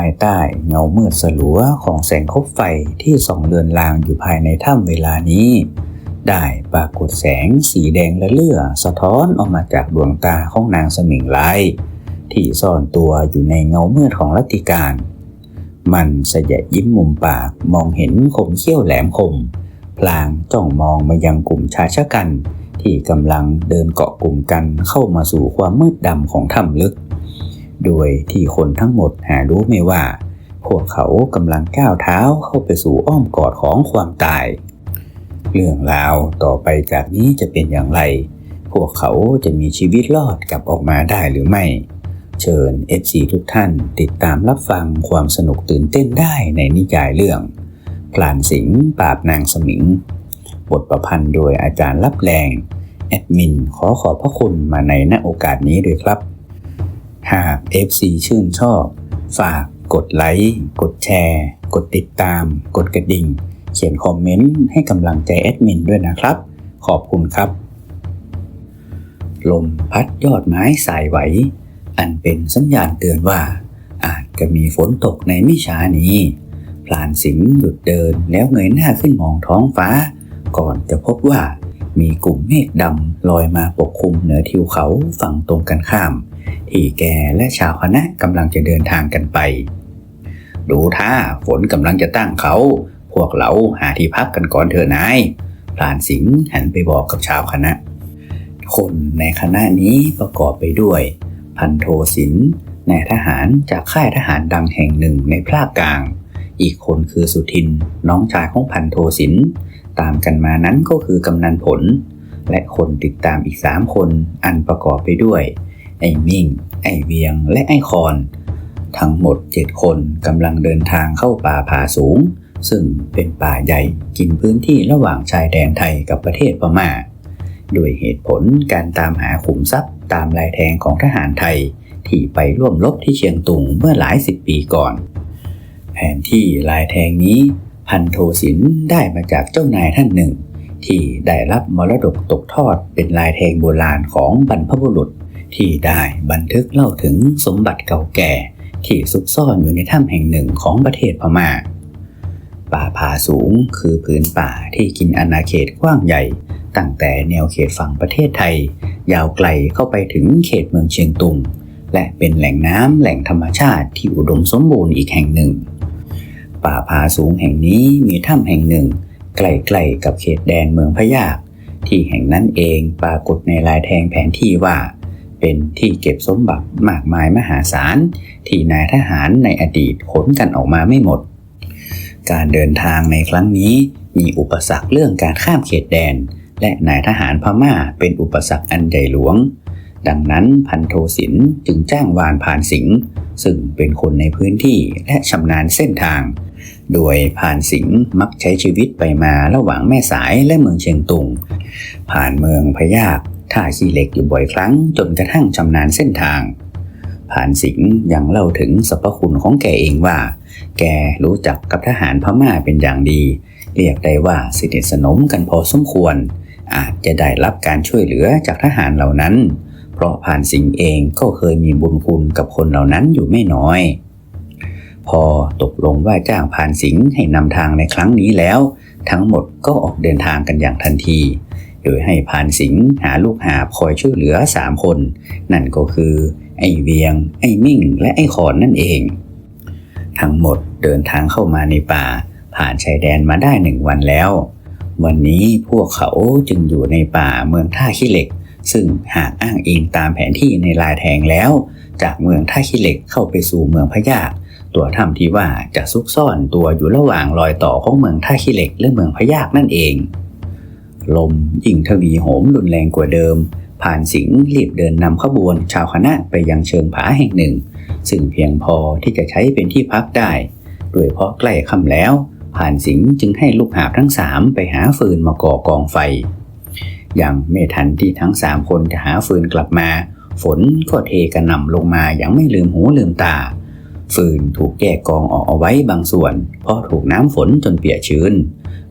ายใต้เงามืดสลัวของแสงคบไฟที่ส่องเลือนลางอยู่ภายในถ้ำเวลานี้ ได้ปรากฏแสงสีแดงและเลือสะท้อนออกมาจากดวงตาของนางสมิงไลที่ซ่อนตัวอยู่ในเงามืดของรัติการ มันเสยะยิ้มมุมปากมองเห็นคมเขี้ยวแหลมคม พลางจ้องมองมายังกลุ่มชายชะกัน ที่กำลังเดินเกาะกลุ่มกันเข้ามาสู่ความมืดดำของถ้ำลึก โดยที่คนทั้งหมดหารู้ไม่ว่า พวกเขากำลังก้าวเท้าเข้าไปสู่อ้อมกอดของความตาย เรื่องราวต่อไปจากนี้จะเป็นอย่างไร พวกเขาจะมีชีวิตรอดกลับออกมาได้หรือไม่ เชิญ FC ทุกท่านติดตามรับฟังความสนุกตื่นเต้นได้ในนิยายเรื่องพลานสิงปราบนางสมิง บทประพันธ์โดยอาจารย์รับแรง แอดมินขอขอบพระคุณมาในณโอกาสนี้ด้วยครับ หาก FC ชื่นชอบ ฝากกดไลค์ กดแชร์ กดติดตาม กดกระดิ่ง เขียนคอมเมนต์ให้กำลังใจแอดมินด้วยนะครับ ขอบคุณครับ ลมพัดยอดไม้สายไหว อันเป็นสัญญาณเตือนว่า อาจจะมีฝนตกในไม่ช้านี้พลานสิงห์หยุดเดินแล้วเงยหน้าขึ้นมองท้องฟ้า ก่อนจะพบว่า มีกลุ่มเมฆดำลอยมาปกคลุมเหนือทิวเขาฝั่งตรงกันข้าม ที่แกและชาวคณะกำลังจะเดินทางกันไป ดูท่าฝนกำลังจะตั้งเขา พวกเราหาที่พักกันก่อนเถอะนายพลานสิงห์หันไปบอกกับชาวคณะ คนในคณะนี้ประกอบไปด้วย พันโทศิลป์นายทหารจากค่ายทหารดังแห่งหนึ่งในภาคกลาง อีกคนคือสุทินน้องชายของพันโทศิลป์ ตามกันมานั้นก็คือกำนันผล และคนติดตามอีกสามคนอันประกอบไปด้วย ไอ้มิ่ง ไอ้เวียง และไอ้คอน ทั้งหมดเจ็ดคนกำลังเดินทางเข้าป่าผาสูง ซึ่งเป็นป่าใหญ่กินพื้นที่ระหว่างชายแดนไทยกับประเทศพม่าด้วยเหตุผลการตามหาขุมทรัพย์ตามลายแทงของทหารไทย ที่ไปร่วมรบที่เชียงตุงเมื่อหลายสิบปีก่อน แผนที่ลายแทงนี้ พันโทศิล์ได้มาจากเจ้านายท่านหนึ่ง ที่ได้รับมรดกตกทอดเป็นลายแทงโบราณของบรรพบุรุษ ที่ได้บันทึกเล่าถึงสมบัติเก่าแก่ ที่ซุกซ่อนอยู่ในถ้ำแห่งหนึ่งของประเทศพม่า ป่าผาสูงคือผืนป่าที่กินอาณาเขตกว้างใหญ่ ตั้งแต่แนวเขตฝั่งประเทศไทย ยาวไกลเข้าไปถึงเขตเมืองเชียงตุง และเป็นแหล่งน้ำแหล่งธรรมชาติที่อุดมสมบูรณ์อีกแห่งหนึ่ง ป่าผาสูงแห่งนี้มีถ้ำแห่งหนึ่ง ใกล้ๆกับเขตแดนเมืองพยาคที่แห่งนั้นเองปรากฏในลายแทงแผนที่ว่า เป็นที่เก็บสมบัติมากมายมหาศาล ที่นายทหารในอดีตขนกันออกมาไม่หมด การเดินทางในครั้งนี้มีอุปสรรคเรื่องการข้ามเขตแดน และนายทหารพม่าเป็นอุปสรรคอันใหญ่หลวง ดังนั้นพันโทศิลจึงจ้างวานผ่านสิง ซึ่งเป็นคนในพื้นที่และชำนาญเส้นทาง โดยผ่านสิงห์มักใช้ชีวิตไปมาระหว่างแม่สายและเมืองเชียงตุง ผ่านเมืองพะยากท่าขี้เหล็กอยู่บ่อยครั้งจนกระทั่งชำนาญเส้นทาง ผ่านสิงห์ยังเล่าถึงสรรพคุณของแกเองว่า แกรู้จักกับทหารพม่าเป็นอย่างดี เรียกได้ว่าสนิทสนมกันพอสมควร อาจจะได้รับการช่วยเหลือจากทหารเหล่านั้น เพราะผ่านสิงห์เองก็เคยมีบุญคุณกับคนเหล่านั้นอยู่ไม่น้อย พอตกลงว่าจ้างผ่านสิงให้นำทางในครั้งนี้แล้ว ทั้งหมดก็ออกเดินทางกันอย่างทันที โดยให้ผ่านสิงหาลูกหาคอยช่วยเหลือสามคน นั่นก็คือ ไอเวียง ไอมิ่ง และไอขอนนั่นเอง ทั้งหมดเดินทางเข้ามาในป่า ผ่านชายแดนมาได้หนึ่งวันแล้ว วันนี้พวกเขาจึงอยู่ในป่าเมืองท่าขี้เหล็ก ซึ่งหากอ้างอิงตามแผนที่ในลายแทงแล้ว จากเมืองท่าขี้เหล็กเข้าไปสู่เมืองพะยาค ตัวถ้ำที่ว่าจะซุกซ่อนตัวอยู่ระหว่างรอยต่อของเมืองท่าขี้เหล็กและเมืองพยาคนั่นเอง ลมยิ่งทวีโหมรุนแรงกว่าเดิม ผ่านสิงห์รีบเดินนำขบวนชาวคณะไปยังเชิงผาแห่งหนึ่ง ซึ่งเพียงพอที่จะใช้เป็นที่พักได้โดยเพราะใกล้ค่ำแล้ว ผ่านสิงห์จึงให้ลูกหาบทั้งสามไปหาฟืนมาก่อกองไฟ อย่างไม่ทันที่ทั้งสามคนจะหาฟืนกลับมา ฝนก็เทกระหน่ำลงมาอย่างไม่ลืมหูลืมตา ฟืนถูกแยกกองออกเอาไว้บางส่วน เพราะถูกน้ำฝนจนเปียกชื้น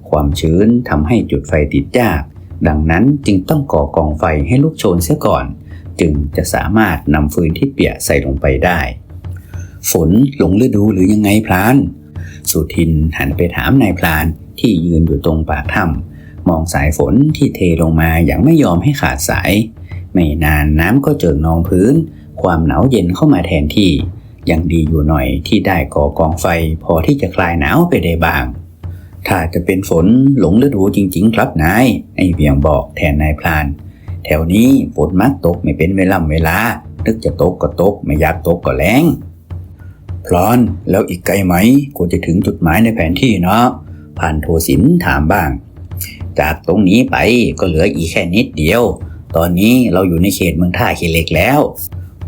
ความชื้นทำให้จุดไฟติดยาก ดังนั้นจึงต้องก่อกองไฟให้ลุกโชนเสียก่อน จึงจะสามารถนำฟืนที่เปียกใส่ลงไปได้ ฝนหลงฤดูหรือยังไงพลาน สุทินหันไปถามนายพลานที่ยืนอยู่ตรงปากถ้ำมองสายฝนที่เทลงมาอย่างไม่ยอมให้ขาดสาย ไม่นานน้ำก็เจิ่งนองพื้น ความหนาวเย็นเข้ามาแทนที่ ยังดีอยู่หน่อยที่ได้ก่อกองไฟพอที่จะคลายหนาวไปได้บ้าง ถ้าจะเป็นฝนหลงฤดูจริง ๆ ครับนาย ไอเบียงบอกแทนนายพลาน แถวนี้ฝนมักตกไม่เป็นเวลาเวลา นึกจะตกก็ตก ไม่อยากตกก็แรงพลอนแล้วอีกไกลไหมกว่าจะถึงจุดหมายในแผนที่เนาะผ่านโทสินถามบ้าง จากตรงนี้ไปก็เหลืออีกแค่นิดเดียว ตอนนี้เราอยู่ในเขตเมืองท่าขี้เล็กแล้ว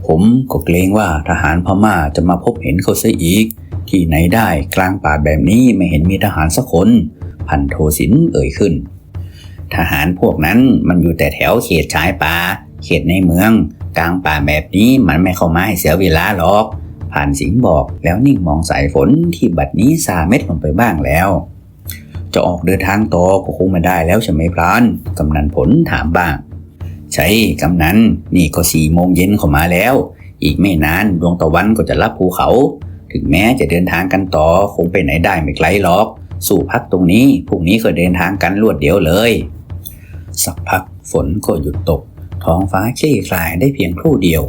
ผมก็เกรงว่าทหารพม่าจะมาพบเห็นเขาซะอีก ที่ไหนได้กลางป่าแบบนี้ไม่เห็นมีทหารสักคน พันโทสินเอ่ยขึ้น ทหารพวกนั้นมันอยู่แต่แถวเขตชายป่าเขตในเมือง กลางป่าแบบนี้มันไม่เข้ามาให้เสียเวลาหรอก ผ่านสิงบอกแล้วนิ่งมองสายฝนที่บัดนี้ซาเม็ดลงไปบ้างแล้ว จะออกเดินทางต่อก็คงไม่ได้แล้วใช่ไหมพรานกำนันผลถามบ้าง ใช่กำนันนี่ก็สี่โมงเย็นเข้ามาแล้ว อีกไม่นานดวงตะวันก็จะรับภูเขา ถึงแม้จะเดินทางกันต่อคงไปไหนได้ไม่ไกลหรอก สู่พักตรงนี้พรุ่งนี้ก็เดินทางกันรวดเดียวเลย สักพักฝนก็หยุดตก ท้องฟ้าคลี่คลายได้เพียงครู่เดียว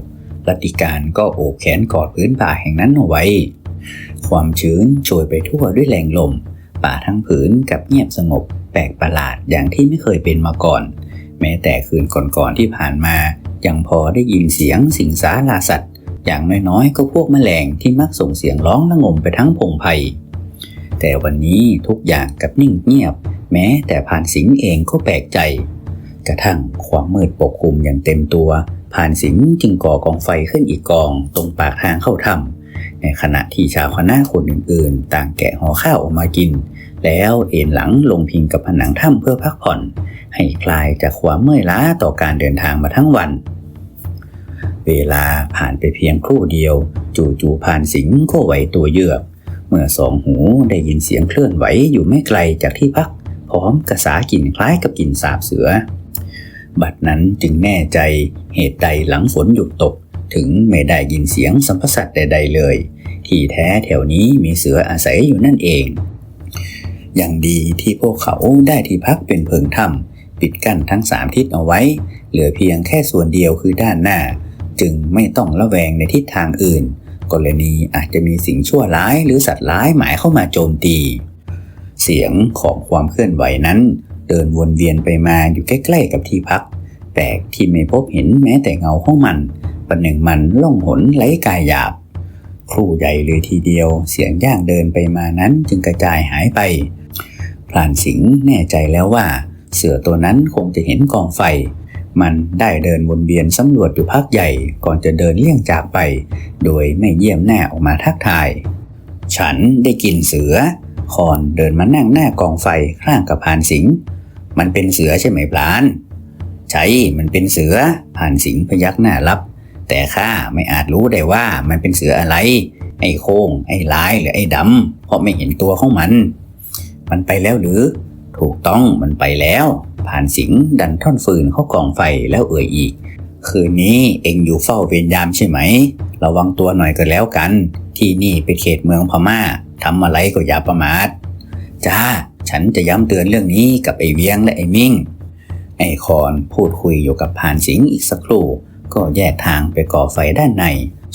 รัติการก็โอบแขนกอดพื้นป่าแห่งนั้นเอาไว้ ความชื้นโชยไปทั่วด้วยแรงลม ป่าทั้งผืนกับเงียบสงบ แปลกประหลาดอย่างที่ไม่เคยเป็นมาก่อน แม้แต่คืนก่อนๆที่ผ่านมา ยังพอได้ยินเสียงสิงสาราสัตว์ อย่างน้อยๆ ก็พวกแมลงที่มักส่งเสียงร้องระงมไปทั้งพงไพ่แต่วันนี้ทุกอย่างกับนิ่งเงียบ แม้แต่ผ่านสิงเองก็แปลกใจ กระทั่งความมืดปกคลุมอย่างเต็มตัว ผ่านสิงจึงก่อกองไฟขึ้นอีกกองตรงปากทางเข้าถ้ำในขณะที่ชาวคณะคนอื่นๆ ต่างแกะห่อข้าวออกมากิน แล้วเอนหลังลงพิงกับผนังถ้ำเพื่อพักผ่อน ให้คลายจากความเมื่อยล้าต่อการเดินทางมาทั้งวัน เวลาผ่านไปเพียงครู่เดียว จู่ๆผ่านสิงก็ไหวตัวเยือกเมื่อสองหูได้ยินเสียงเคลื่อนไหวอยู่ไม่ไกลจากที่พัก พร้อมกระสากลิ่นคล้ายกับกลิ่นสาบเสือ บัดนั้นจึงแน่ใจเหตุใดหลังฝนหยุดตก ถึงไม่ได้ยินเสียงสัมพสัตใด ๆ เลย ที่แท้แถวนี้มีเสืออาศัยอยู่นั่นเอง อย่างดีที่พวกเขาได้ที่พักเป็นเพิงถ้ำ ปิดกั้นทั้งสามทิศเอาไว้ เหลือเพียงแค่ส่วนเดียวคือด้านหน้า จึงไม่ต้องระแวงในทิศทางอื่น กรณีอาจจะมีสิ่งชั่วร้ายหรือสัตว์ร้ายหมายเข้ามาโจมตี เสียงของความเคลื่อนไหวนั้น เดินวนเวียนไปมาอยู่ใกล้ๆกับที่พักแปลกที่ไม่พบเห็นแม้แต่เงาของมันประหนึ่งมันล่องหนไร้กายหยาบ ครูใหญ่เลยทีเดียวเสียงย่างเดินไปมานั้นจึงกระจายหายไปพลานสิงห์แน่ใจแล้วว่า เสือตัวนั้นคงจะเห็นกองไฟ มันได้เดินวนเวียนสำรวจอยู่พักใหญ่ก่อนจะเดินเลี่ยงจากไป โดยไม่เยี่ยมหน้าออกมาทักทาย ฉันได้กินเสือ คอนเดินมานั่งหน้ากองไฟข้างกับพานสิง มันเป็นเสือใช่ไหมพลาน ใช่ มันเป็นเสือพานสิงพยักหน้ารับ แต่ข้าไม่อาจรู้ได้ว่ามันเป็นเสืออะไร ไอ้โค้งไอ้ลายหรือไอ้ดำเพราะไม่เห็นตัวของมัน มันไปแล้วหรือ ถูกต้องมันไปแล้ว ผ่านสิงดันท่อนฟืนเข้ากองไฟแล้วเอ่ยอีก คืนนี้เองอยู่เฝ้าเวรยามใช่ไหม ระวังตัวหน่อยก็แล้วกัน ที่นี่เป็นเขตเมืองพม่าทำอะไรก็อย่าประมาทจ้า ฉันจะย้ำเตือนเรื่องนี้กับไอ้เวียงและไอ้มิ่ง ไอ้คอนพูดคุยอยู่กับผ่านสิงอีกสักครู่ ก็แยกทางไปก่อไฟด้านใน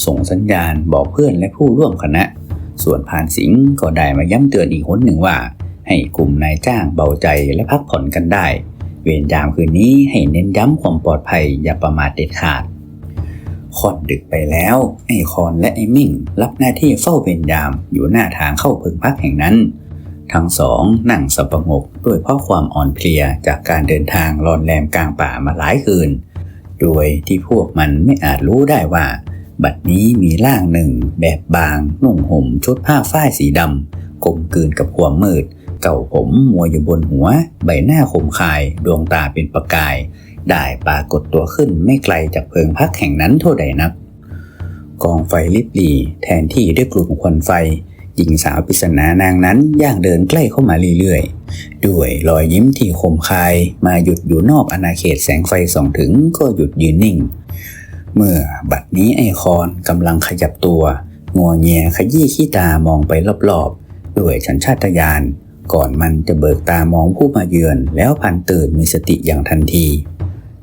ส่งสัญญาณบอกเพื่อนและผู้ร่วมคณะ ส่วนผ่านสิงก็ได้มาย้ำเตือนอีกหนหนึ่งว่า ให้กลุ่มนายจ้างเบาใจและพักผ่อนกันได้ เวรยามคืนนี้ให้เน้นย้ำความปลอดภัยอย่าประมาทเด็ดขาดค่อนดึกไปแล้ว ไอคอนและไอมิ่ง รับหน้าที่เฝ้าเวรยามอยู่หน้าทางเข้าเพิงพักแห่งนั้น ทั้งสองนั่งสับงกด้วยเพราะความอ่อนเพลียจากการเดินทางรอนแรมกลางป่ามาหลายคืน โดยที่พวกมันไม่อาจรู้ได้ว่า บัดนี้มีร่างหนึ่งแบบบางนุ่งห่มชุดผ้าฝ้ายสีดำกลมกลืนกับความมืด เก่าผมมัวอยู่บนหัว ใบหน้าคมคาย ดวงตาเป็นประกาย ได้ปรากฏตัวขึ้นไม่ไกลจากเพิงพักแห่งนั้นเท่าใดนัก กองไฟลิบหลีแทนที่ด้วยกลุ่มควันไฟหญิงสาวปริศนานางนั้นย่างเดินใกล้เข้ามาเรื่อยๆ ด้วยรอยยิ้มที่คมคายมาหยุดอยู่นอกอาณาเขตแสงไฟส่องถึงก็หยุดยืนนิ่ง เมื่อบัดนี้ไอคอนกำลังขยับตัวงัวเงียขยี้ขี้ตามองไปรอบๆ ด้วยฉันชาตญาณ ก่อนมันจะเบิกตามองผู้มาเยือน แล้วพันตื่นมีสติอย่างทันที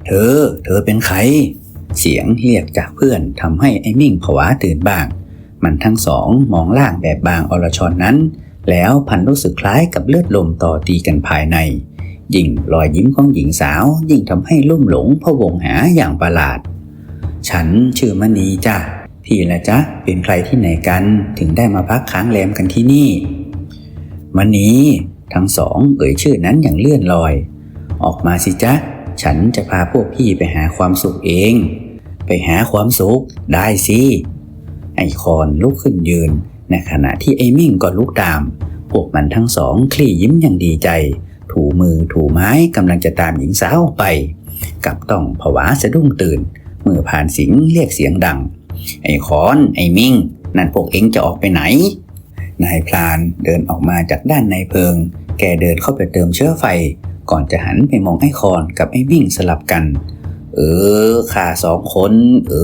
เธอ เธอเป็นใคร เสียงเรียกจากเพื่อนทำให้ไอ้มิ่งผวาตื่นบ้าง มันทั้งสองมองล่างแบบบางอรชรนนั้น แล้วพันรู้สึกคล้ายกับเลือดลมต่อตีกันภายใน ยิ่งรอยยิ้มของหญิงสาว ยิ่งทำให้ลุ่มหลงพะวงหาอย่างประหลาด ฉันชื่อมณีจ้ะพี่ละจ๊ะเป็นใครที่ไหนกันถึงได้มาพักค้างแรมกันที่นี่ มณีทั้งสองเอ่ยชื่อนั้นอย่างเลื่อนลอย ออกมาสิจ๊ะ ฉันจะพาพวกพี่ไปหาความสุขเอง ไปหาความสุขได้สิ ไอคอนลุกขึ้นยืน ในขณะที่ไอมิ่งก็ลุกตาม พวกมันทั้งสองคลี่ยิ้มอย่างดีใจ ถูมือถูไม้กำลังจะตามหญิงสาวออกไป กับต้องผวาสะดุ้งตื่น เมื่อผ่านสิงเรียกเสียงดัง ไอคอนไอมิ่ง นั่นพวกเองจะออกไปไหน นายพลานเดินออกมาจากด้านในเพิง แกเดินเข้าไปเติมเชื้อไฟ ก่อนจะหันไปมองไอ้คอนกับไอ้มิ่งสลับกัน เออข้าสองคน เอ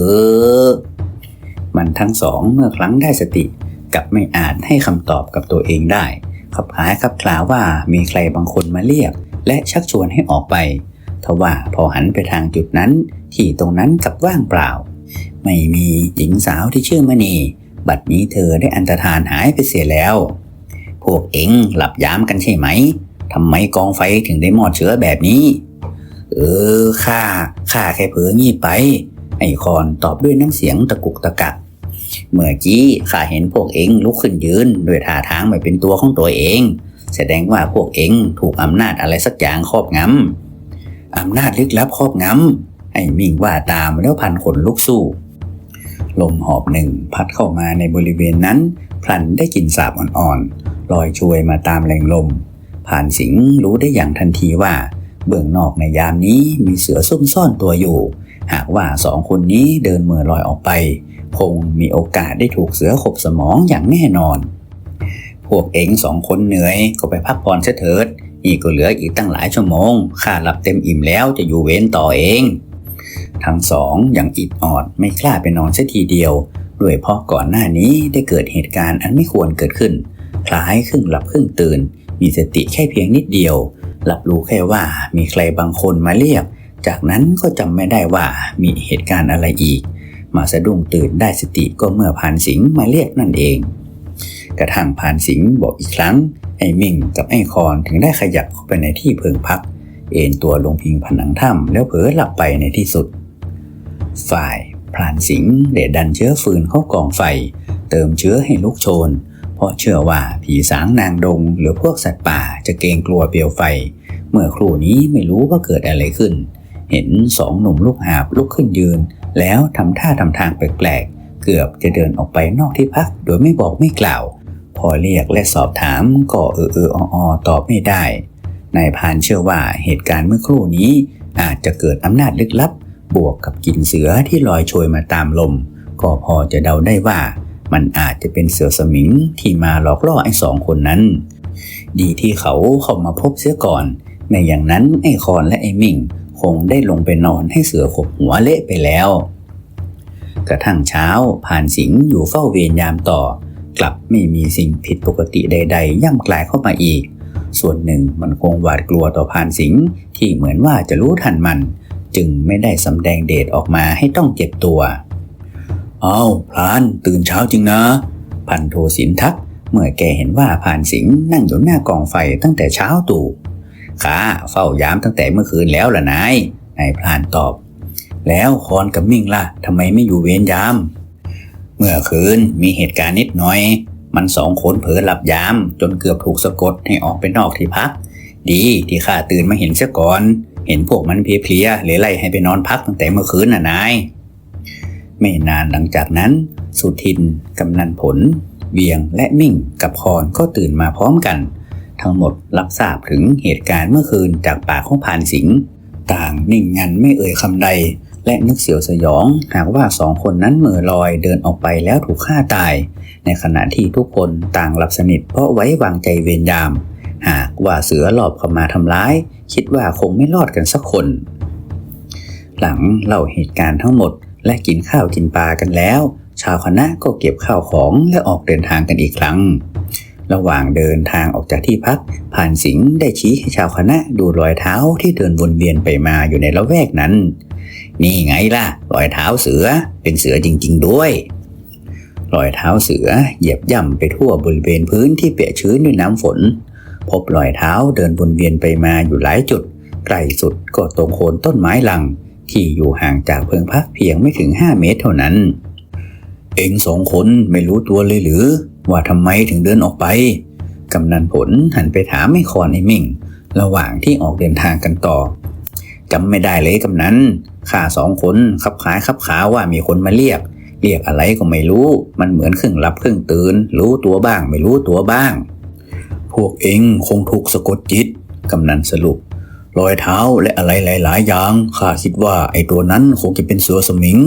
อ มันทั้งสองเมื่อครั้งได้สติกับไม่อาจให้คำตอบกับตัวเองได้ ขับหายขับคลาว่ามีใครบางคนมาเรียก และชักชวนให้ออกไปทว่าพอหันไปทางจุดนั้น ที่ตรงนั้นกับว่างเปล่า ไม่มีหญิงสาวที่ชื่อมณี บัดนี้เธอได้อันตรธานหายไปเสียแล้ว พวกเอ็งหลับยามกันใช่ไหมทำไมกองไฟถึงได้มอดเชื้อแบบนี้ เออข้าข้าแค่เผลองีบไป ไอคอนตอบด้วยน้ำเสียงตะกุกตะกักเมื่อกี้ข้าเห็นพวกเอ็งลุกขึ้นยืนด้วยท่าทางไม่เป็นตัวของตัวเอง แสดงว่าพวกเอ็งถูกอำนาจอะไรสักอย่างครอบงำอำนาจลึกลับครอบงำไอ้มิ่งว่าตามแล้วพันขนลุกสู้ ลมหอบหนึ่งพัดเข้ามาในบริเวณนั้น พลันได้กลิ่นสาบอ่อนๆลอยช่วยมาตามแรงลม ผ่านสิงรู้ได้อย่างทันทีว่า เบื้องนอกในยามนี้มีเสือซุ่มซ่อนตัวอยู่ หากว่าสองคนนี้เดินเมื่อลอยออกไป คงมีโอกาสได้ถูกเสือขบสมองอย่างแน่นอน พวกเองสองคนเหนื่อยก็ไปพักผ่อนเถิดอีกก็เหลืออีกตั้งหลายชั่วโมงข้าหลับเต็มอิ่มแล้วจะอยู่เว้นต่อเอง ทั้งสองอย่างอิดออดไม่กล้าไปนอนเสียทีเดียว ด้วยเพราะก่อนหน้านี้ได้เกิดเหตุการณ์อันไม่ควรเกิดขึ้น คล้ายครึ่งหลับครึ่งตื่น มีสติแค่เพียงนิดเดียวหลับรู้แค่ว่ามีใครบางคนมาเรียก จากนั้นก็จำไม่ได้ว่ามีเหตุการณ์อะไรอีก มาสะดุ้งตื่นได้สติก็เมื่อผ่านสิงมาเรียกนั่นเอง กระทั่งผ่านสิงบอกอีกครั้งไอ้มิ่งกับไอ้คอนถึงได้ขยับเข้าไปในที่เพิงพัก เอนตัวลงพิงผนังถ้ำแล้วเผลอหลับไปในที่สุด ฝ่ายพรานสิงเดดันเชื้อฟืนเข้ากองไฟ เติมเชื้อให้ลุกโชน เพราะเชื่อว่าผีสางนางดงหรือพวกสัตว์ป่าจะเกรงกลัวเปลวไฟ เมื่อครู่นี้ไม่รู้ว่าเกิดอะไรขึ้น เห็นสองหนุ่มลูกหาบลุกขึ้นยืน แล้วทำท่าทำทางแปลกๆเกือบจะเดินออกไปนอกที่พัก โดยไม่บอกไม่กล่าว พอเรียกและสอบถามก็เออเออออตอบไม่ได้นายพานเชื่อว่าเหตุการณ์เมื่อครู่นี้อาจจะเกิดอำนาจลึกลับ บวกกับกลิ่นเสือที่ลอยโชยมาตามลม ก็พอจะเดาได้ว่า มันอาจจะเป็นเสือสมิงที่มาหลอกล่อไอ้สองคนนั้น ดีที่เขาเข้ามาพบเสียก่อนไม่อย่างนั้นไอ้คอนและไอ้มิ่งคงได้ลงไปนอนให้เสือขบหัวเละไปแล้ว กระทั่งเช้าผ่านสิงอยู่เฝ้าเวรยามต่อ กลับไม่มีสิ่งผิดปกติใด ๆ ย่ำกลายเข้ามาอีก ส่วนหนึ่งมันคงหวาดกลัวต่อผ่านสิงที่เหมือนว่าจะรู้ทันมัน จึงไม่ได้สำแดงเดชออกมาให้ต้องเจ็บตัว เอาพลานตื่นเช้าจริงนะ พันโทสินทัก เมื่อแกเห็นว่าผ่านสิงนั่งอยู่หน้ากองไฟตั้งแต่เช้าตู่ข้าเฝ้ายามตั้งแต่เมื่อคืนแล้วล่ะนายนายพลานตอบ แล้วคอนกับมิ่งล่ะทำไมไม่อยู่เวรยาม เมื่อคืนมีเหตุการณ์นิดหน่อย มันสองคนเผลอหลับยาม จนเกือบถูกสะกดให้ออกไปนอกที่พัก ดีที่ข้าตื่นมาเห็นเสียก่อน เห็นพวกมันเพลียๆเลยไล่ให้ไปนอนพักตั้งแต่เมื่อคืนน่ะนาย ไม่นานหลังจากนั้น สุทิน กำนันผล เวียงและมิ่งกับคอนก็ตื่นมาพร้อมกัน ทั้งหมดรับทราบถึงเหตุการณ์เมื่อคืนจากปากของพานสิงห์ต่างนิ่งงันไม่เอ่ยคำใด และนึกเสียวสยอง หากว่าสองคนนั้นเหม่อลอยเดินออกไปแล้วถูกฆ่าตาย ในขณะที่ทุกคนต่างหลับสนิทเพราะไว้วางใจเวรยาม หากว่าเสือหลอบเข้ามาทำร้าย คิดว่าคงไม่รอดกันสักคน หลังเล่าเหตุการณ์ทั้งหมด และกินข้าวกินปลากันแล้ว ชาวคณะก็เก็บข้าวของและออกเดินทางกันอีกครั้ง ระหว่างเดินทางออกจากที่พัก ผ่านสิงห์ได้ชี้ให้ชาวคณะดูรอยเท้าที่เดินวนเวียนไปมาอยู่ในละแวกนั้น นี่ไงล่ะ รอยเท้าเสือเป็นเสือจริง ๆ ด้วยรอยเท้าเสือเหยียบย่ำไปทั่วบริเวณพื้นที่เปียกชื้นด้วยน้ำฝน พบรอยเท้าเดินวนเวียนไปมาอยู่หลายจุด ไกลสุดก็ตรงโคนต้นไม้ลัง ที่อยู่ห่างจากเพิงพักเพียงไม่ถึง 5 เมตรเท่านั้น เองสองคนไม่รู้ตัวเลยหรือ ว่าทำไมถึงเดินออกไป กำนันผลหันไปถามไอ้คอนไอ้มิ่ง ระหว่างที่ออกเดินทางกันต่อจำไม่ได้เลยกำนันข้าสองคนขับขายขับขาว่ามีคนมาเรียก เรียกอะไรก็ไม่รู้ มันเหมือนครึ่งหลับครึ่งตื่น รู้ตัวบ้าง ไม่รู้ตัวบ้าง พวกเองคงถูกสะกดจิต กำนันสรุป รอยเท้าและอะไรหลาย ๆ อย่าง ข้าคิดว่าไอ้ตัวนั้นคงจะเป็นเสือสมิง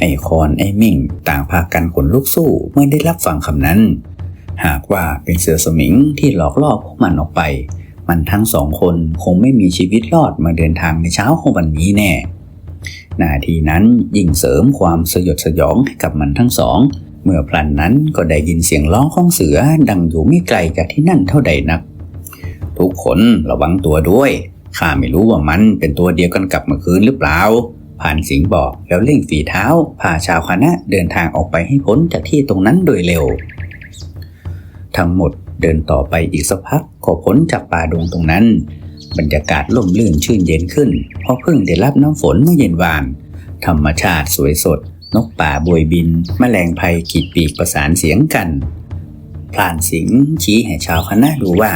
ไอ้คอนไอ้มิ่งต่างพากันขนลุกสู้เมื่อได้รับฟังคำนั้น หากว่าเป็นเสือสมิงที่หลอกล่อพวกมันออกไป มันทั้งสองคนคงไม่มีชีวิตรอดมาเดินทางในเช้าของวันนี้แน่ นาทีนั้นยิ่งเสริมความสยดสยองให้กับมันทั้งสอง เมื่อพลันนั้นก็ได้ยินเสียงร้องของเสือดังอยู่ไม่ไกลจากที่นั่นเท่าใดนัก ทุกคนระวังตัวด้วยข้าไม่รู้ว่ามันเป็นตัวเดียวกันกับเมื่อคืนหรือเปล่าผ่านสิงห์บอกแล้วเร่งฝีเท้า พาชาวคณะเดินทางออกไปให้พ้นจากที่ตรงนั้นโดยเร็ว ทั้งหมดเดินต่อไปอีกสักพักก็พ้นจากป่าดงตรงนั้น บรรยากาศล่มลื่นชื่นเย็นขึ้น เพราะเพิ่งได้รับน้ำฝนเมื่อเย็นวาน ธรรมชาติสวยสด นกป่าบวยบินแมลงภัยขีดปีกประสานเสียงกันพลานสิงชี้ให้ชาวคณะดูว่า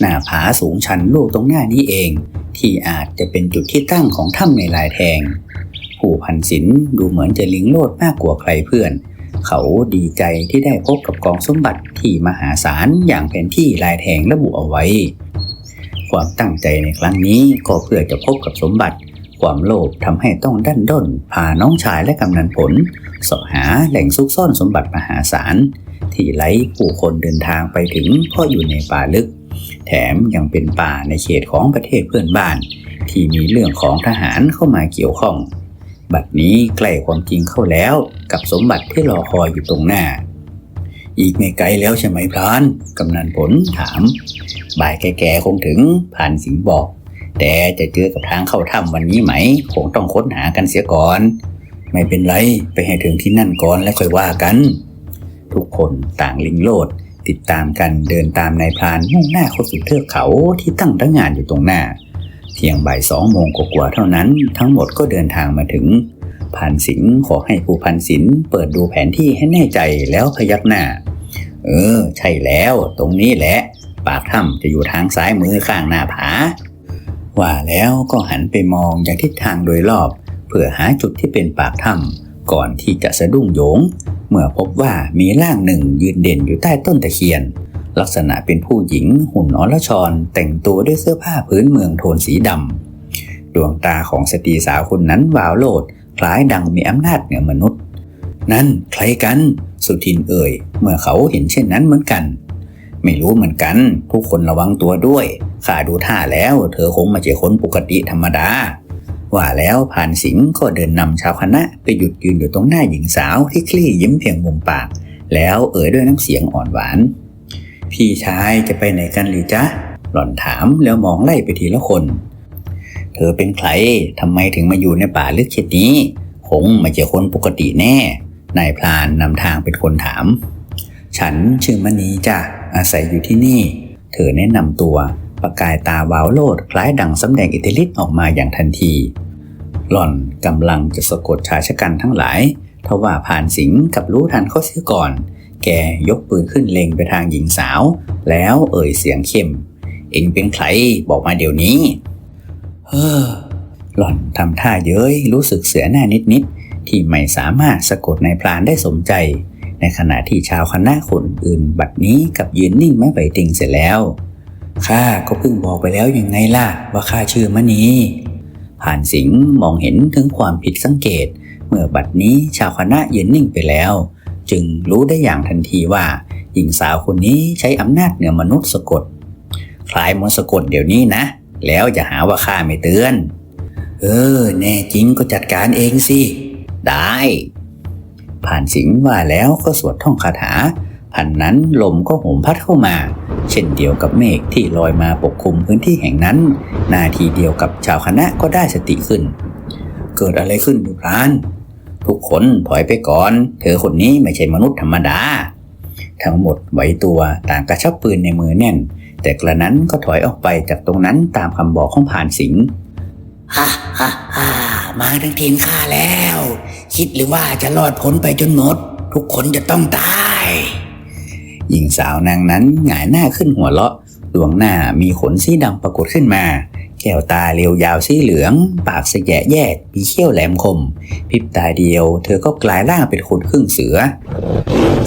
หน้าผาสูงชันลูกตรงหน้านี้เอง ที่อาจจะเป็นจุดที่ตั้งของถ้ำในลายแทง ผู้พันศิลดูเหมือนจะลิงโลดมากกว่าใครเพื่อน เขาดีใจที่ได้พบกับกองสมบัติที่มหาศาลอย่างแผนที่ลายแทงระบุเอาไว้ ความตั้งใจในครั้งนี้ก็เพื่อจะพบกับสมบัติ ความโลภทำให้ต้องดันด้นพาน้องชายและกำนันผลสาะหาแหล่งซุกซ่อนสมบัติมหาศาล ที่ไร้ผู้คนเดินทางไปถึงเพราะอยู่ในป่าลึก แถมยังเป็นป่าในเขตของประเทศเพื่อนบ้าน ที่มีเรื่องของทหารเข้ามาเกี่ยวข้อง บัดนี้ใกล้ความจริงเข้าแล้วกับสมบัติที่รอคอยอยู่ตรงหน้า อีกไม่ไกลแล้วใช่ไหมพรานกำนันผลถาม บ่ายแก่ๆคงถึงผ่านสิงห์บอก แต่จะเจอกับทางเข้าถ้ำวันนี้ไหมคงต้องค้นหากันเสียก่อน ไม่เป็นไรไปให้ถึงที่นั่นก่อนแล้วค่อยว่ากัน ทุกคนต่างลิงโลด ติดตามกันเดินตามนายพรานมุ่งหน้าเข้าสู่เทือกเขาที่ตั้งตั้งงานอยู่ตรงหน้า เพียงบ่ายสองโมงกว่าๆเท่านั้น ทั้งหมดก็เดินทางมาถึงพันสิงขอให้ผู้พันศิลป์เปิดดูแผนที่ให้แน่ใจแล้วพยักหน้า เออ ใช่แล้ว ตรงนี้แหละ ปากถ้ำจะอยู่ทางซ้ายมือข้างหน้าผา ว่าแล้วก็หันไปมองอย่างทิศทางโดยรอบ เพื่อหาจุดที่เป็นปากถ้ำก่อนที่จะสะดุ้งโยง เมื่อพบว่ามีร่างหนึ่งยืนเด่นอยู่ใต้ต้นตะเคียน ลักษณะเป็นผู้หญิงหุ่นอรชรแต่งตัวด้วยเสื้อผ้าพื้นเมืองโทนสีดำดวงตาของสตรีสาวคนนั้นวาวโลด คล้ายดังมีอำนาจเหนือมนุษย์ นั่นใครกัน สุทินเอ่ย เมื่อเขาเห็นเช่นนั้นเหมือนกัน ไม่รู้เหมือนกัน ทุกคนระวังตัวด้วย ข้าดูท่าแล้ว เธอคงมาเจอคนปกติธรรมดา ว่าแล้วผ่านสิงห์ก็เดินนำชาวคณะไปหยุดยืนอยู่ตรงหน้าหญิงสาวที่คลี่ยิ้มเพียงมุมปาก แล้วเอ่ยด้วยน้ำเสียงอ่อนหวาน พี่ชายจะไปไหนกันหรือจ๊ะ หล่อนถามแล้วมองไล่ไปทีละคน เธอเป็นใครทำไมถึงมาอยู่ในป่าลึกเช่นนี้ คงไม่ใช่คนปกติแน่นายพลานนำทางเป็นคนถาม ฉันชื่อมณีจ้ะ อาศัยอยู่ที่นี่ เธอแนะนำตัว ประกายตาวาวโลดคล้ายดังสำแดงอิทธิฤทธิ์ออกมาอย่างทันที หล่อนกำลังจะสะกดชายชะกันทั้งหลายทว่าผ่านสิงกับรู้ทันเขาเสียก่อน แกยกปืนขึ้นเล็งไปทางหญิงสาว แล้วเอ่ยเสียงเข้ม เองเป็นใครบอกมาเดี๋ยวนี้ เฮ้อหล่อนทำท่าเย้ยรู้สึกเสียหน้านิดๆที่ไม่สามารถสะกดนายพลานได้สมใจ ในขณะที่ชาวคณะคนอื่นบัดนี้กับยืนนิ่งไม่ไหวติงเสร็จแล้วข้าก็เพิ่งบอกไปแล้วยังไงล่ะว่าข้าชื่อมณีผ่านสิงมองเห็นถึงความผิดสังเกต เมื่อบัดนี้ชาวคณะยืนนิ่งไปแล้ว จึงรู้ได้อย่างทันทีว่าหญิงสาวคนนี้ใช้อำนาจเหนือมนุษย์สะกดคลายมนต์สะกดเดี๋ยวนี้นะ แล้วจะหาว่าข้าไม่เตือน เออ แน่จริงก็จัดการเองสิ ได้ ผ่านสิงว่าแล้วก็สวดท่องคาถาพันนั้นลมก็โหมพัดเข้ามา เช่นเดียวกับเมฆที่ลอยมาปกคลุมพื้นที่แห่งนั้น นาทีเดียวกับชาวคณะก็ได้สติขึ้น เกิดอะไรขึ้นดูพราน ทุกคนถอยไปก่อน เธอคนนี้ไม่ใช่มนุษย์ธรรมดา ทั้งหมดไหวตัวต่างกระชับปืนในมือแน่น แต่กระนั้นก็ถอยออกไปจากตรงนั้นตามคำบอกของผ่านสิงฮ่าฮ่าฮ่ามาถึงทีมข้าแล้ว คิดหรือว่าจะรอดพ้นไปจนหมด ทุกคนจะต้องตาย หญิงสาวนางนั้นหงายหน้าขึ้นหัวเราะดวงหน้ามีขนสีดำปรากฏขึ้นมา แก้วตาเรียวยาวสีเหลือง ปากสะแยะแยกมีเขี้ยวแหลมคม พริบตาเดียว เธอก็กลายร่างเป็นคนครึ่งเสือ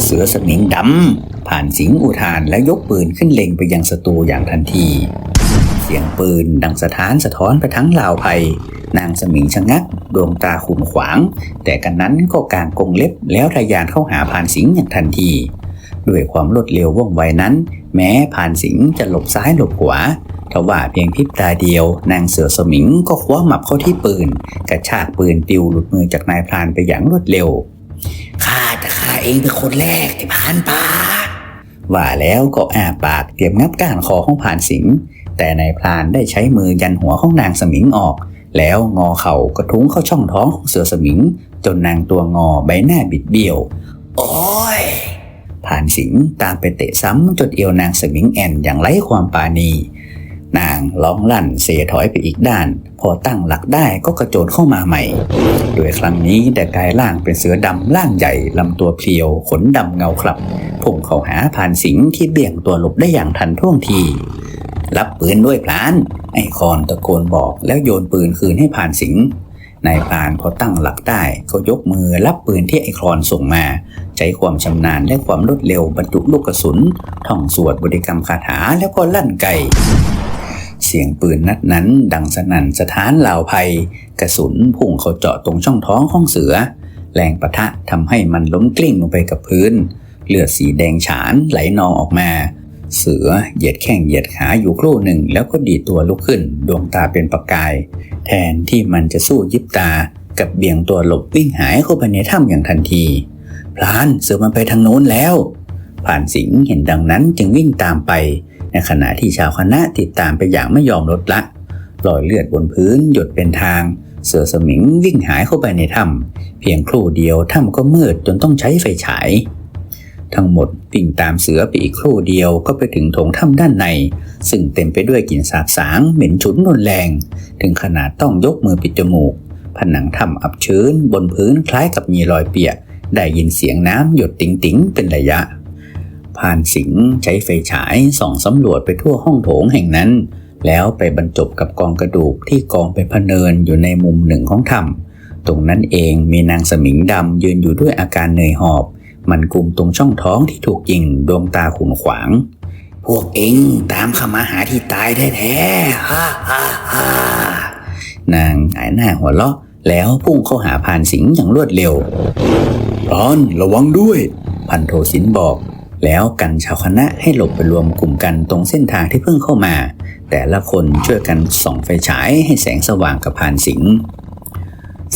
เสือสมิงดำผ่านสิงอุทานและยกปืนขึ้นเล็งไปยังศัตรูอย่างทันที สียงปืนดังสะท้านสะท้อนไปทั้งลาวภัยนางสมิงชะงัก ดวงตาขุ่นขวาง แต่กันนั้นก็กางกงเล็บแล้วทะยานเข้าหาผ่านสิงอย่างทันที ด้วยความรวดเร็วว่องไวนั้น แม้ผ่านสิงจะหลบซ้ายหลบขวาทว่าเพียงพริบตาเดียว นางเสือสมิงก็คว้าหมับเข้าที่ปืน กระชากปืนปิวหลุดมือจากนายพรานไปอย่างรวดเร็วข้าจะฆ่าเองเป็นคนแรกไอ้พรานป่าว่าแล้วก็อ้าปากเตรียมงับก้านคอของผ่านสิง แต่นายพรานได้ใช้มือยันหัวของนางสมิงออก แล้วงอเข่ากระทุ้งเข้าช่องท้องของเสือสมิง จนนางตัวงอใบหน้าบิดเบี้ยว โอ้ยผ่านสิงตามไปเตะซ้ำจนเอวนางสมิงแอนอย่างไร้ความปราณีนางร้องลั่นเสียถอยไปอีกด้าน พอตั้งหลักได้ก็กระโจนเข้ามาใหม่ โดยครั้งนี้แต่กายร่างเป็นเสือดำร่างใหญ่ลำตัวเพลียว ขนดำเงาครับพุ่งเข้าหาผ่านสิงที่เบี่ยงตัวหลบได้อย่างทันท่วงที รับปืนด้วยพลาน ไอ้คอนตะโกนบอกแล้วโยนปืนคืนให้ผ่านสิงนายพรานพอตั้งหลักได้ก็ยกมือรับปืนที่ไอ้คอนส่งมา ใช้ความชำนาญและความรวดเร็วบรรจุลูกกระสุน ท่องสวดบริกรรมคาถาแล้วก็ลั่นไกเสียงปืนนัดนั้น ดังสนั่นสถานเหล่าภัย กระสุนพุ่งเข้าเจาะตรงช่องท้องของเสือ แรงปะทะทำให้มันล้มกลิ้งลงไปกับพื้น เลือดสีแดงฉานไหลนองออกมา เสือเหยียดแข้งเหยียดขาอยู่ครู่หนึ่ง แล้วก็ดีดตัวลุกขึ้น ดวงตาเป็นประกาย แทนที่มันจะสู้ยิบตา กับเบี่ยงตัวหลบวิ่งหายเข้าไปในถ้ำอย่างทันที พลานเสือมันไปทางโน้นแล้ว ผ่านสิงเห็นดังนั้นจึงวิ่งตามไป ในขณะที่ชาวคณะติดตามไปอย่างไม่ยอมลดละรอยเลือดบนพื้นหยดเป็นทาง เสือสมิงวิ่งหายเข้าไปในถ้ำเพียงครู่เดียวถ้ำก็มืดจนต้องใช้ไฟฉาย ทั้งหมดวิ่งตามเสือไปอีกครู่เดียวก็ไปถึงโถงถ้ำด้านใน ซึ่งเต็มไปด้วยกลิ่นสาบสางเหม็นฉุนรุนแรง ถึงขนาดต้องยกมือปิดจมูก ผนังถ้ำอับชื้น บนพื้นคล้ายกับมีรอยเปียก ได้ยินเสียงน้ำหยดติ๋งๆเป็นระยะผ่านสิงใช้ไฟฉายส่องสำรวจไปทั่วห้องโถงแห่งนั้น แล้วไปบรรจบกับกองกระดูกที่กองเป็นพเนินอยู่ในมุมหนึ่งของถ้ำตรงนั้นเองมีนางสมิงดำยืนอยู่ด้วยอาการเหนื่อยหอบ มันกลุ่มตรงช่องท้องที่ถูกยิงดวงตาขุ่นขวาง พวกเองตามข้ามาหาที่ตายแท้ๆฮ่าฮ่าฮ่านางหายหน้าหัวเราะแล้วพุ่งเข้าหาพานสิงห์อย่างรวดเร็วพรานระวังด้วย พันโทสินบอก แล้วกันชาวคณะให้หลบไปรวมกลุ่มกันตรงเส้นทางที่เพิ่งเข้ามา แต่ละคนช่วยกันส่องไฟฉายให้แสงสว่างกับพานสิงห์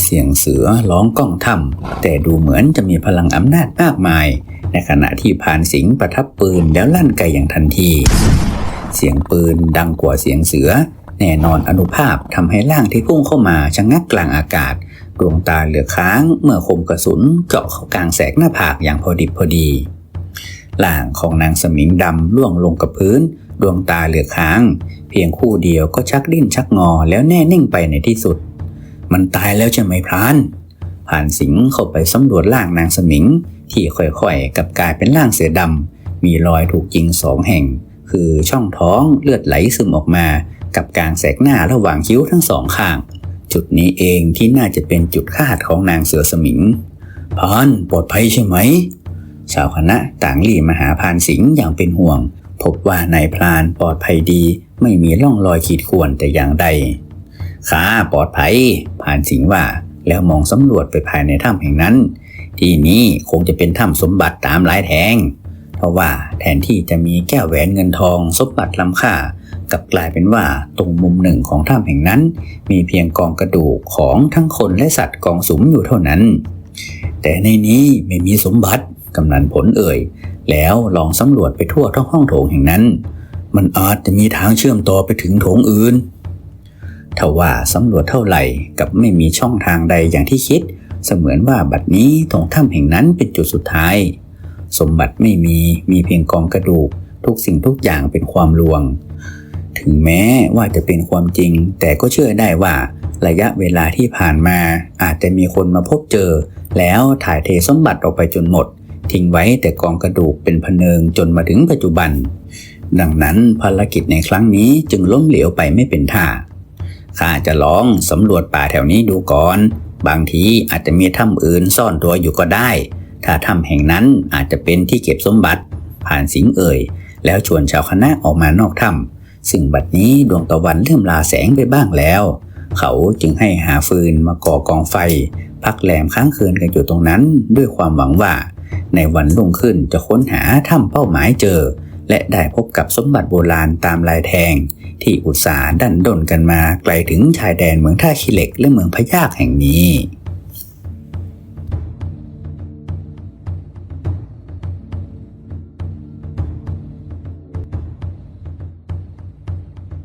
เสียงเสือร้องก้องถ้ำแต่ดูเหมือนจะมีพลังอำนาจมากมาย ในขณะที่พานสิงประทับปืนแล้วลั่นไกอย่างทันที เสียงปืนดังกว่าเสียงเสือ แน่นอนอนุภาพทำให้ร่างที่พุ่งเข้ามาชะงักกลางอากาศ ดวงตาเหลือค้างเมื่อคมกระสุนเจาะเข้ากลางแสกหน้าผากอย่างพอดิบพอดีร่างของนางสมิงดำล่วงลงกับพื้น ดวงตาเหลือค้าง เพียงคู่เดียวก็ชักดิ้นชักงอแล้วแน่นิ่งไปในที่สุด มันตายแล้วใช่ไหมพราน ผ่านสิงเข้าไปสำรวจร่างนางสมิง ที่ค่อยๆกับกลายเป็นร่างเสือดำมีรอยถูกยิงสองแห่ง คือช่องท้องเลือดไหลซึมออกมา กับกลางแสกหน้าระหว่างคิ้วทั้งสองข้าง จุดนี้เองที่น่าจะเป็นจุดคาดของนางเสือสมิงพานปลอดภัยใช่ไหม ชาวคณะต่างรีบมาหาพานสิงห์อย่างเป็นห่วง พบว่านายพรานปลอดภัยดี ไม่มีร่องรอยขีดข่วนแต่อย่างใด ขาปลอดภัยพรานสิงว่า แล้วมองสำรวจไปภายในถ้ำแห่งนั้น ที่นี้คงจะเป็นถ้ำสมบัติตามหลายแทง เพราะว่าแทนที่จะมีแก้วแหวนเงินทองสมบัติล้ำค่า กลับกลายเป็นว่าตรงมุมหนึ่งของถ้ำแห่งนั้น มีเพียงกองกระดูกของทั้งคนและสัตว์กองสุมอยู่เท่านั้น แต่ในนี้ไม่มีสมบัติกำนันผลเอ่ย แล้วลองสำรวจไปทั่วทั้งห้องโถงแห่งนั้น มันอาจจะมีทางเชื่อมต่อไปถึงโถงอื่น ทว่าสำรวจเท่าไหร่กับไม่มีช่องทางใดอย่างที่คิด เสมือนว่าบัดนี้โถงถ้ำแห่งนั้นเป็นจุดสุดท้าย สมบัติไม่มีมีเพียงกองกระดูก ทุกสิ่งทุกอย่างเป็นความลวง ถึงแม้ว่าจะเป็นความจริง แต่ก็เชื่อได้ว่าระยะเวลาที่ผ่านมา อาจจะมีคนมาพบเจอ แล้วถ่ายเทสมบัติออกไปจนหมด ทิ้งไว้แต่กองกระดูกเป็นพเนิงจนมาถึงปัจจุบัน ดังนั้นภารกิจในครั้งนี้จึงล้มเหลวไปไม่เป็นท่า ข้าจะลองสำรวจป่าแถวนี้ดูก่อน บางทีอาจจะมีถ้ำอื่นซ่อนตัวอยู่ก็ได้ ถ้าถ้ำแห่งนั้นอาจจะเป็นที่เก็บสมบัติ ผ่านสิงเอ่ย แล้วชวนชาวคณะออกมานอกถ้ำซึ่งบัดนี้ดวงตะวันเริ่มลาแสงไปบ้างแล้ว เขาจึงให้หาฟืนมาก่อกองไฟ พักแรมค้างคืนกันอยู่ตรงนั้นด้วยความหวังว่า ในวันรุ่งขึ้นจะค้นหาถ้ำเป้าหมายเจอ และได้พบกับสมบัติโบราณตามลายแทง ที่อุตสาห์ดันด้นกันมาไกลถึงชายแดนเมืองท่าขี้เหล็กและเมืองพะยากแห่งนี้